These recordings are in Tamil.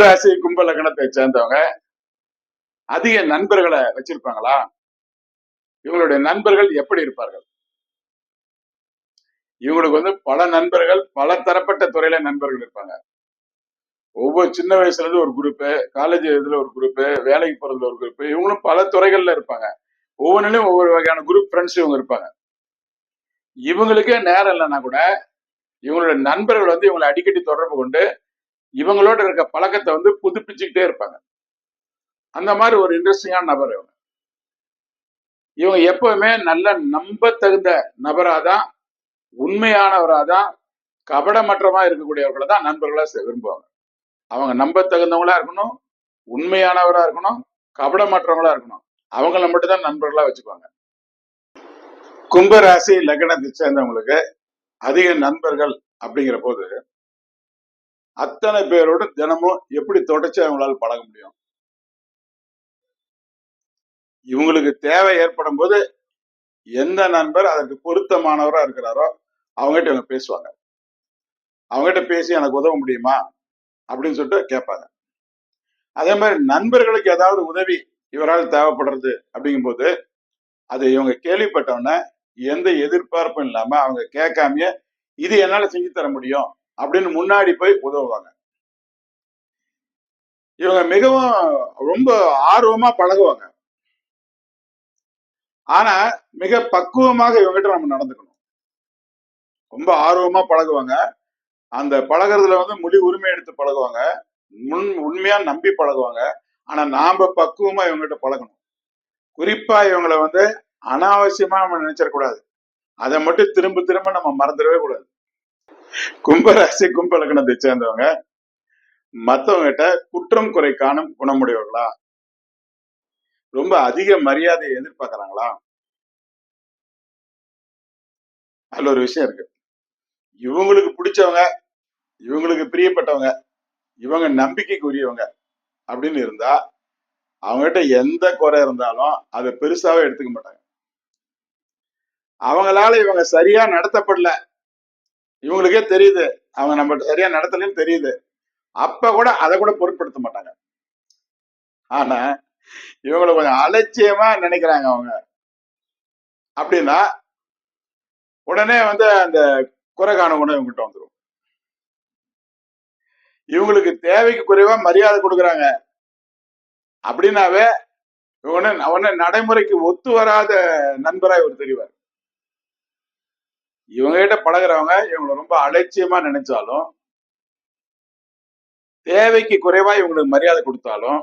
கும்பராசி கும்ப லக்னத்தை சேர்ந்தவங்க அதிக நண்பர்களை வச்சிருப்பாங்களா? இவங்களுடைய நண்பர்கள் எப்படி இருப்பார்கள்? இவங்களுக்கு வந்து பல நண்பர்கள் பல தரப்பட்ட துறையில நண்பர்கள் இருப்பாங்க. ஒவ்வொரு சின்ன வயசுல இருந்து ஒரு குரூப்பு காலேஜ் இதுல ஒரு குரூப்பு வேலைக்கு போறதுல ஒரு குரூப்பு இவங்களும் பல துறைகள்ல இருப்பாங்க. ஒவ்வொன்றிலும் ஒவ்வொரு வகையான குரூப் ஃப்ரெண்ட்ஸ் இவங்க இருப்பாங்க. இவங்களுக்கே நேரம் இல்லைன்னா கூட இவங்களோட நண்பர்கள் வந்து இவங்களை அடிக்கடி தொடர்பு கொண்டு இவங்களோட இருக்க பழக்கத்தை வந்து புதுப்பிச்சுக்கிட்டே இருப்பாங்க. அந்த மாதிரி ஒரு இன்ட்ரெஸ்டிங்கான நபர் இவங்க. இவங்க எப்பவுமே நல்ல நம்ப தகுந்த நபராதான் உண்மையானவராதான் கபடமற்றமா இருக்கக்கூடியவர்களை தான் நண்பர்களா விரும்புவாங்க. அவங்க நம்ப தகுந்தவங்களா இருக்கணும் உண்மையானவரா இருக்கணும் கபடமற்றவங்களா இருக்கணும். அவங்கள மட்டும் தான் நண்பர்களா வச்சுக்குவாங்க. கும்பராசி லக்னத்தை சேர்ந்தவங்களுக்கு அதிக நண்பர்கள் அப்படிங்கிற போது அத்தனை பேரோட தினமும் எப்படி தொடர்ச்சி அவங்களால பழக முடியும்? இவங்களுக்கு தேவை ஏற்படும் போது எந்த நண்பர் அதற்கு பொருத்தமானவரா இருக்கிறாரோ அவங்ககிட்ட இவங்க பேசுவாங்க. அவங்ககிட்ட பேசி எனக்கு உதவ முடியுமா? அப்படின்னு சொல்லிட்டு கேட்பாங்க. அதே மாதிரி நண்பர்களுக்கு ஏதாவது உதவி இவரால் தேவைப்படுறது அப்படிங்கும்போது அது இவங்க கேள்விப்பட்டவொன்னே எந்த எதிர்பார்ப்பும் இல்லாம அவங்க கேட்காமயே இது என்னால செஞ்சு தர முடியும்? அப்படின்னு முன்னாடி போய் உதவுவாங்க. இவங்க மிகவும் ரொம்ப ஆர்வமா பழகுவாங்க. ஆனா மிக பக்குவமாக இவங்ககிட்ட நம்ம நடந்துக்கணும். ரொம்ப ஆர்வமா பழகுவாங்க. அந்த பழகுறதுல வந்து முடி உரிமை எடுத்து பழகுவாங்க. முன் உண்மையா நம்பி பழகுவாங்க. ஆனா நாம பக்குவமா இவங்ககிட்ட பழகணும். குறிப்பா இவங்களை வந்து அனாவசியமா நம்ம நினைச்சிடக்கூடாது. அதை மட்டும் திரும்ப திரும்ப நம்ம மறந்துடவே கூடாது. கும்பராசி கும்பலக்கணத்தை சேர்ந்தவங்க மத்தவங்ககிட்ட குற்றம் குறை காணும் குணமுடையவர்களா? ரொம்ப அதிக மரியாதையை எதிர்பார்க்கறாங்களா? அதுல ஒரு விஷயம் இருக்கு. இவங்களுக்கு பிடிச்சவங்க இவங்களுக்கு பிரியப்பட்டவங்க இவங்க நம்பிக்கைக்குரியவங்க அப்படின்னு இருந்தா அவங்ககிட்ட எந்த குறை இருந்தாலும் அதை பெருசாவே எடுத்துக்க மாட்டாங்க. அவங்களால இவங்க சரியா நடத்தப்படல இவங்களுக்கே தெரியுது. அவங்க நம்ம சரியா நடத்தலன்னு தெரியுது. அப்ப கூட அதை கூட பொருட்படுத்த மாட்டாங்க. ஆனா இவங்களை கொஞ்சம் அலட்சியமா நினைக்கிறாங்க அவங்க. அப்படின்னா உடனே வந்து அந்த குறை காண குணம் இவங்ககிட்ட வந்துடும் இவங்களுக்கு தேவைக்கு குறைவா மரியாதை கொடுக்குறாங்க. அப்படின்னாவே இவன அவன நடைமுறைக்கு ஒத்து வராத நண்பரா இவர் தெரிவார். இவங்க கிட்ட பழகுறவங்க இவங்களை ரொம்ப அலட்சியமா நினைச்சாலும் தேவைக்கு குறைவா இவங்களுக்கு மரியாதை கொடுத்தாலும்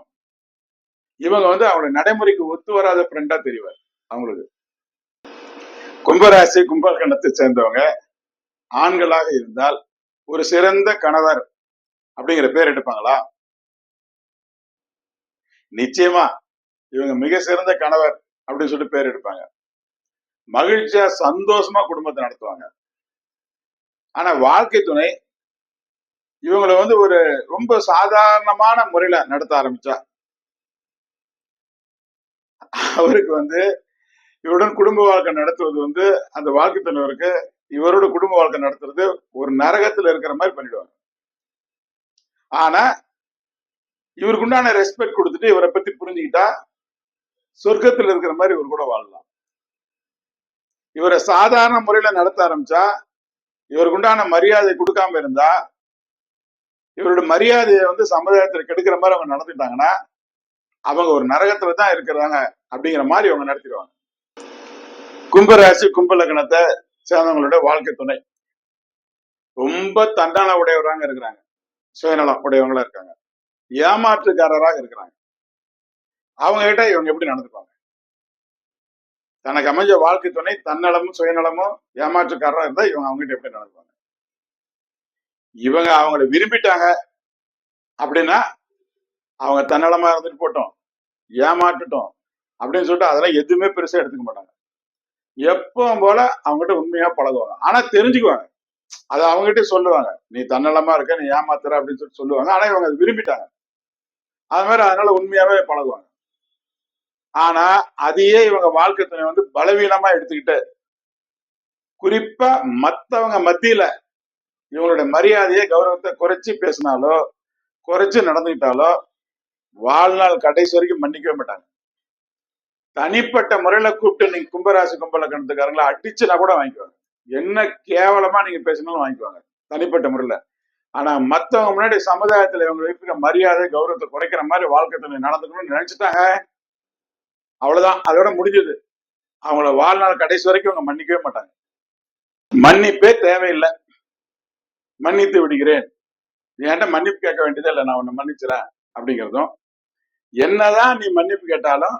இவங்க வந்து அவங்கள நடைமுறைக்கு ஒத்து வராத ஃப்ரெண்டா தெரிவார். அவங்களுக்கு. கும்பராசி கும்பகணத்தை சேர்ந்தவங்க ஆண்களாக இருந்தால் ஒரு சிறந்த கணவர் அப்படிங்கிற பேர் எடுப்பாங்களா? நிச்சயமா இவங்க மிக சிறந்த கணவர் அப்படின்னு சொல்லிட்டு பேர் எடுப்பாங்க. மகிழ்ச்சியா சந்தோஷமா குடும்பத்தை நடத்துவாங்க. ஆனா வாழ்க்கை துணை இவங்களை வந்து ஒரு ரொம்ப சாதாரணமான முறையில நடத்த ஆரம்பிச்சா அவருக்கு வந்து இவருடன் குடும்ப வாழ்க்கை நடத்துவது வந்து அந்த வாழ்க்கை துணைவருக்கு இவரோட குடும்ப வாழ்க்கை நடத்துறது ஒரு நரகத்துல இருக்கிற மாதிரி பண்ணிடுவாங்க. ஆனா இவருக்கு உண்டான ரெஸ்பெக்ட் கொடுத்துட்டு இவரை பத்தி புரிஞ்சுக்கிட்டா சொர்க்கத்துல இருக்கிற மாதிரி இவர் கூட வாழலாம். இவரை சாதாரண முறையில நடத்த ஆரம்பிச்சா இவருக்கு உண்டான மரியாதை கொடுக்காம இருந்தா இவரோட மரியாதையை வந்து சமுதாயத்துல கெடுக்கிற மாதிரி அவங்க நடந்துட்டாங்கன்னா அவங்க ஒரு நரகத்துல தான் இருக்கிறாங்க அப்படிங்கிற மாதிரி அவங்க நடத்திடுவாங்க. கும்பராசி கும்ப லக்னத்தை சேர்ந்தவங்களோட வாழ்க்கை துணை. ரொம்ப தண்டான உடையவராங்க இருக்கிறாங்க. சுயநலம் உடையவங்களா இருக்காங்க. ஏமாற்றுக்காரராக இருக்கிறாங்க. அவங்க கிட்ட இவங்க எப்படி நடந்துப்பாங்க? தனக்கு அமைஞ்ச வாழ்க்கை துணை தன்னலமும் சுயநலமும் ஏமாற்றுக்காரராக இருந்தால் இவங்க அவங்ககிட்ட எப்படி நடக்குவாங்க இவங்க அவங்கள விரும்பிட்டாங்க அப்படின்னா அவங்க தன்னலமா இருந்துட்டு போட்டோம் ஏமாட்டுட்டோம் அப்படின்னு சொல்லிட்டு அதெல்லாம் எதுவுமே பெருசா எடுத்துக்க மாட்டாங்க. எப்பவும் போல அவங்ககிட்ட உண்மையா பழகுவாங்க. ஆனா தெரிஞ்சுக்குவாங்க. அது அவங்ககிட்ட சொல்லுவாங்க. நீ தன்னலமா இருக்க நீ ஏமாத்துற அப்படின்னு சொல்லிட்டு சொல்லுவாங்க. ஆனா இவங்க அதை விரும்பிட்டாங்க. அது மாதிரி அதனால உண்மையாவே பழகுவாங்க. ஆனா அதையே இவங்க வாழ்க்கை துணை வந்து பலவீனமா எடுத்துக்கிட்டு குறிப்பா மத்தவங்க மத்தியில இவங்களுடைய மரியாதையை கௌரவத்தை குறைச்சு பேசினாலோ குறைச்சு நடந்துக்கிட்டாலோ வாழ்நாள் கடைசி வரைக்கும் மன்னிக்கவே மாட்டாங்க. தனிப்பட்ட முறையில கூப்பிட்டு நீங்க கும்பராசி கணத்துக்காரங்களா அடிச்சுனா கூட வாங்கிக்குவாங்க. என்ன கேவலமா நீங்க பேசினாலும் வாங்கிக்குவாங்க தனிப்பட்ட முறையில. ஆனா மத்தவங்க முன்னாடி சமுதாயத்துல இவங்க இருக்கிற மரியாதை கௌரவத்தை குறைக்கிற மாதிரி வாழ்க்கை துணை நடந்துக்கணும்னு நினைச்சிட்டாங்க. அவ்வளவுதான். அதோட முடிஞ்சது. அவங்கள வாழ்நாள் கடைசி வரைக்கும் அவங்க மன்னிக்கவே மாட்டாங்க. மன்னிப்பே தேவையில்லை. மன்னித்து விடுகிறேன். என்கிட்ட மன்னிப்பு கேட்க வேண்டியதே இல்லை நான் உன்னை மன்னிச்சிடறேன் அப்படிங்கிறதும். என்னதான் நீ மன்னிப்பு கேட்டாலும்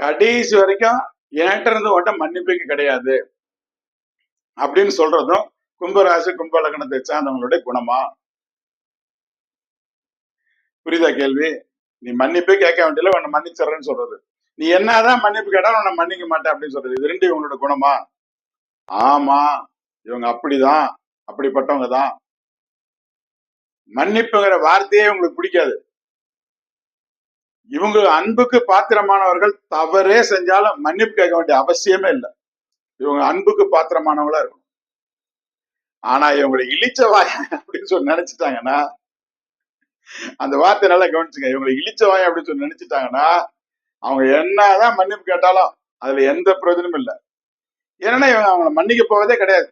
கடைசி வரைக்கும் என்கிட்ட இருந்து உன்கிட்ட மன்னிப்புக்கு கிடையாது அப்படின்னு சொல்றதும் கும்பராசி கும்பலக்கணத்தை சார்ந்தவங்களுடைய குணமா? புரியுதா கேள்வி? நீ மன்னிப்பே கேட்க வேண்டியதில்லை உன்னை மன்னிச்சிடுறேன்னு சொல்றது. நீ என்னதான் மன்னிப்பு கேட்டாலும் உன்னை மன்னிக்க மாட்டேன் அப்படின்னு சொல்றது. இது ரெண்டு இவங்களோட குணமா? ஆமா. இவங்க அப்படிதான். அப்படிப்பட்டவங்க தான். மன்னிப்புங்கிற வார்த்தையே இவங்களுக்கு பிடிக்காது. இவங்க அன்புக்கு பாத்திரமானவர்கள் தவறே செஞ்சாலும் மன்னிப்பு கேட்க வேண்டிய அவசியமே இல்லை. இவங்க அன்புக்கு பாத்திரமானவங்களா இருக்கும் ஆனா இவங்களை இழிச்ச வாய அப்படின்னு சொல்லி நினைச்சிட்டாங்கன்னா அந்த வார்த்தை நல்லா கவனிச்சுங்க. இவங்களை இழிச்ச வாய அப்படின்னு சொல்லி நினைச்சிட்டாங்கன்னா அவங்க என்னதான் மன்னிப்பு கேட்டாலும் அதுல எந்த பிரயோஜனமும் இல்லை. ஏன்னா இவங்க அவங்கள மன்னிக்க போவதே கிடையாது.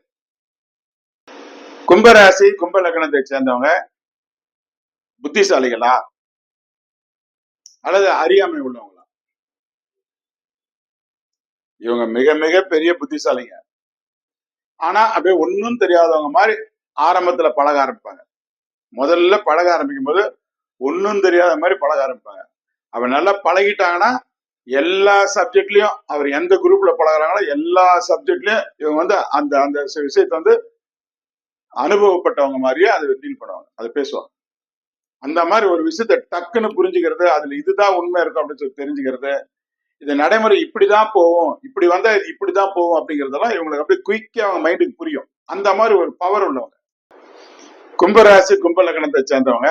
கும்பராசி கும்ப லக்னத்தை சேர்ந்தவங்க புத்திசாலிகளா? அல்லது அறியாமை உள்ளவங்களா? இவங்க மிக மிக பெரிய புத்திசாலிங்க. ஆனா அப்படியே ஒன்னும் தெரியாதவங்க மாதிரி ஆரம்பத்துல பழக ஆரம்பிப்பாங்க. முதல்ல பழக ஆரம்பிக்கும் போது ஒன்னும் தெரியாத மாதிரி பழக ஆரம்பிப்பாங்க. அவன் நல்லா பழகிட்டாங்கன்னா எல்லா சப்ஜெக்ட்லயும் அவர் எந்த குரூப்ல பழகுறாங்களோ எல்லா சப்ஜெக்ட்லயும் இவங்க வந்து அந்த அந்த விஷயத்தை வந்து அனுபவப்பட்டவங்க மாதிரியே அதை டீல் பண்ணுவாங்க. அதை பேசுவாங்க. அந்த மாதிரி ஒரு விஷயத்த டக்குன்னு புரிஞ்சுக்கிறது அதுல இதுதான் உண்மை இருக்கும் அப்படின்னு சொல்லி தெரிஞ்சுக்கிறது இது நடைமுறை இப்படிதான் போகும் இப்படி வந்தா இது இப்படிதான் போகும் அப்படிங்கறதெல்லாம் இவங்களுக்கு அப்படியே குயிக்கா அவங்க மைண்டுக்கு புரியும். அந்த மாதிரி ஒரு பவர் உள்ளவங்க. கும்பராசி கும்ப லக்னத்தை சேர்ந்தவங்க.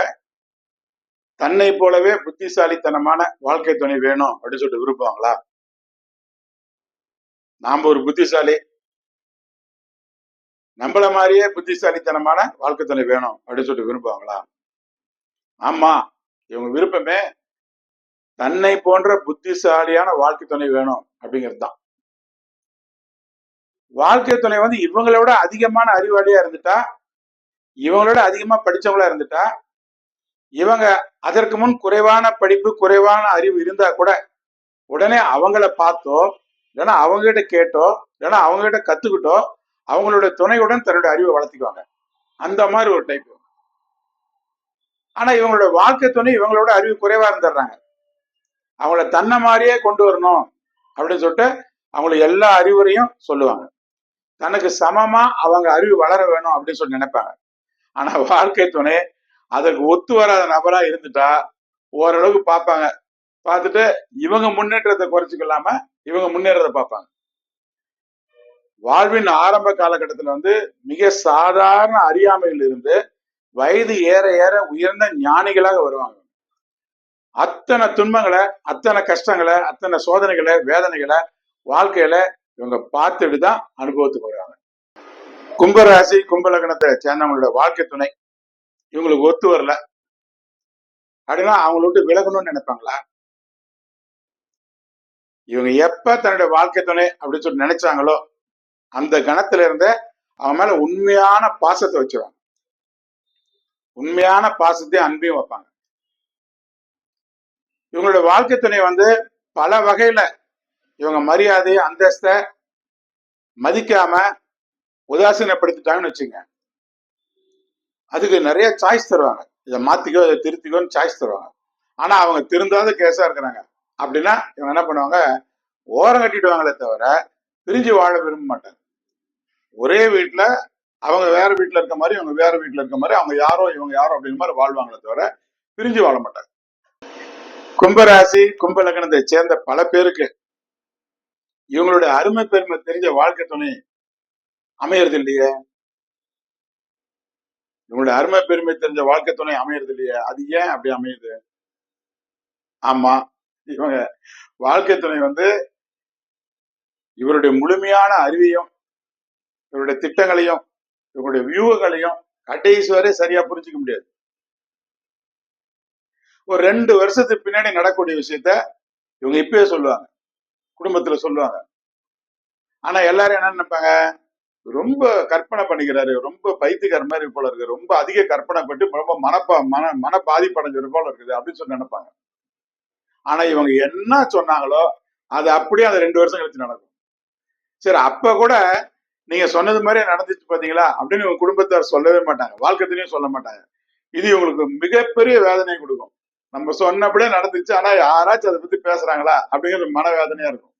தன்னை போலவே புத்திசாலித்தனமான வாழ்க்கை துணை வேணும் அப்படின்னு சொல்லிட்டு விரும்புவாங்களா? நாம ஒரு புத்திசாலி நம்மள மாதிரியே புத்திசாலித்தனமான வாழ்க்கை துணை வேணும் அப்படின்னு சொல்லிட்டு விரும்புவாங்களா? ஆமா இவங்க விருப்பமே தன்னை போன்ற புத்திசாலியான வாழ்க்கை துணை வேணும் அப்படிங்கிறது தான். வாழ்க்கை துணை வந்து இவங்களோட அதிகமான அறிவாளியா இருந்துட்டா இவங்களோட அதிகமா படிச்சவங்களா இருந்துட்டா இவங்க அதற்கு முன் குறைவான படிப்பு குறைவான அறிவு இருந்தா கூட உடனே அவங்கள பார்த்தோ இல்லைன்னா அவங்ககிட்ட கேட்டோ இல்லைன்னா அவங்க கிட்ட கத்துக்கிட்டோ அவங்களோட துணையுடன் தன்னுடைய அறிவை வளர்த்திக்குவாங்க. அந்த மாதிரி ஒரு டைப் ஆனா இவங்களோட வாழ்க்கை துணை இவங்களோட அறிவு குறைவா இருந்துடுறாங்க. அவங்கள தன்னை மாதிரியே கொண்டு வரணும் அப்படின்னு சொல்லிட்டு அவங்களுக்கு எல்லா அறிவுரையும் சொல்லுவாங்க. தனக்கு சமமா அவங்க அறிவு வளர வேணும் அப்படின்னு சொல்லி நினைப்பாங்க. ஆனா வாழ்க்கை துணை அதற்கு ஒத்து வராத நபரா இருந்துட்டா ஓரளவுக்கு பார்ப்பாங்க. பார்த்துட்டு இவங்க முன்னேற்றத்தை குறைச்சிக்கலாம இவங்க முன்னேறதை பார்ப்பாங்க. வாழ்வின் ஆரம்ப காலகட்டத்தில் வந்து மிக சாதாரண அறியாமையில் இருந்து வயது ஏற ஏற உயர்ந்த ஞானிகளாக வருவாங்க. அத்தனை துன்பங்களை அத்தனை கஷ்டங்களை அத்தனை சோதனைகளை வேதனைகளை வாழ்க்கையில இவங்க பார்த்துட்டு தான் அனுபவத்துக்கு வருவாங்க. கும்பராசி கும்பலகணத்தை சேர்ந்தவங்களோட வாழ்க்கை துணை இவங்களுக்கு ஒத்து வரல. அப்படின்னா அவங்கள விட்டு விலகணும்னு நினைப்பாங்களா? இவங்க எப்ப தன்னுடைய வாழ்க்கை துணை அப்படின்னு சொல்லி நினைச்சாங்களோ அந்த கணத்துல இருந்தே அவன் மேல உண்மையான பாசத்தை வச்சுவாங்க உண்மையான பாசத்தையும் அன்பையும் வைப்பாங்க. இவங்களோட வாழ்க்கை துணை வந்து பல வகையில இவங்க மரியாதை அந்தஸ்த மதிக்காம உதாசீனப்படுத்திட்டாங்கன்னு வச்சுங்க அதுக்கு நிறைய சாய்ஸ் தருவாங்க. இதை மாத்திக்கோ இதை திருத்திக்கோன்னு சாய்ஸ் தருவாங்க. ஆனா அவங்க திருந்தாத கேஸா இருக்கிறாங்க. அப்படின்னா இவங்க என்ன பண்ணுவாங்க? ஓரம் கட்டிடுவாங்களே தவிர பிரிஞ்சு வாழ விரும்ப மாட்டாங்க. ஒரே வீட்டுல அவங்க வேற வீட்டுல இருக்க மாதிரி இவங்க வேற வீட்டுல இருக்க மாதிரி அவங்க யாரோ இவங்க யாரோ அப்படிங்கிற மாதிரி வாழ்வாங்களே தவிர பிரிஞ்சு வாழ மாட்டாங்க. கும்பராசி கும்ப லக்னத்தை சேர்ந்த பல பேருக்கு இவங்களுடைய அருமை பெருமை தெரிஞ்ச வாழ்க்கை துணை அமையறது இல்லையே? இவங்களுடைய அருமை பெருமை தெரிஞ்ச வாழ்க்கை துணை அமையறது இல்லையே? அது ஏன் அப்படி அமையுது? ஆமா. இவங்க வாழ்க்கை துணை வந்து இவருடைய முழுமையான அறிவையும் இவருடைய திட்டங்களையும் இவருடைய வியூகங்களையும் கடைசி வரை சரியா புரிஞ்சுக்க முடியாது. ஒரு ரெண்டு வருஷத்துக்கு பின்னாடி நடக்கக்கூடிய விஷயத்த இவங்க இப்பயே சொல்லுவாங்க. குடும்பத்துல சொல்லுவாங்க. ஆனா எல்லாரும் என்ன நினைப்பாங்க? ரொம்ப கற்பனை பண்ணிக்கிறாரு. ரொம்ப பைத்தியக்கார மாதிரி போல இருக்கு. ரொம்ப அதிக கற்பனை பட்டு ரொம்ப மனப்பா மன மன பாதிப்படைஞ்சது போல இருக்குது அப்படின்னு சொல்லி நினைப்பாங்க. ஆனா இவங்க என்ன சொன்னாங்களோ அது அப்படியே அந்த ரெண்டு வருஷம் கழிச்சு நடக்கும். சரி அப்ப கூட நீங்க சொன்னது மாதிரியே நடந்துச்சு பாத்தீங்களா? அப்படின்னு இவங்க குடும்பத்தார் சொல்லவே மாட்டாங்க. வாழ்க்கத்திலையும் சொல்ல மாட்டாங்க. இது இவங்களுக்கு மிகப்பெரிய வேதனையை கொடுக்கும். நம்ம சொன்னபடியே நடந்துச்சு ஆனா யாராச்சும் அதை பத்தி பேசுறாங்களா? அப்படிங்கிற மனவேதனையா இருக்கும்.